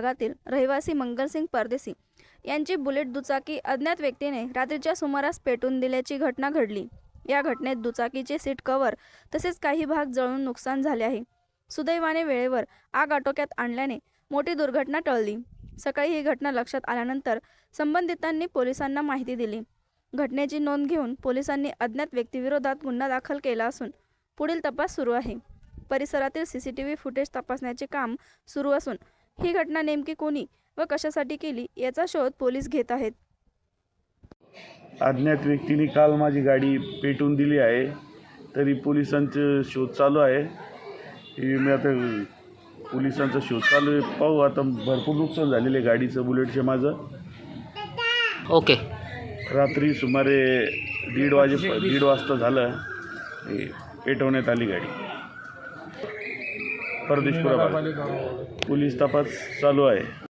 भागातील रहिवासी मंगलसिंग परदेसी यांची बुलेट दुचाकी अज्ञात व्यक्तीने रात्रीच्या सुमारास पेटून दिल्याची घटना घडली. या घटनेत दुचाकीचे सीट कव्हर तसेच काही भाग जळून नुकसान झाले आहे. सुदैवाने वेळेवर आग आटोक्यात आणल्याने मोठी दुर्घटना टळली. सकाळी ही घटना लक्षात आल्यानंतर संबंधितांनी पोलिसांना माहिती दिली. घटनेची नोंद घेऊन पोलिसांनी अज्ञात व्यक्तीविरोधात गुन्हा दाखल केला असून पुढील तपास सुरू आहे. परिसरातील C C T V footage तपासण्याचे काम सुरू असून ही घटना नेमकी कोणी व कशासाठी केली याचा शोध पोलीस घेत आहेत. अज्ञात व्यक्तीने काल माझी गाडी पेटवून दिली आहे तरी पोलिसांचं शोध चालू आहे. हे मी आता पोलिसांचा शोध चालू आहे. पाहू आता भरपूर नुकसान झालेलं आहे गाडीचं बुलेटचं माझं. ओके. रात्री सुमारे दीड वाजे दीड वाजता झालं हे पेटवण्यात आली गाडी. परदेशपुरा भाग. पोलीस तपास चालू आहे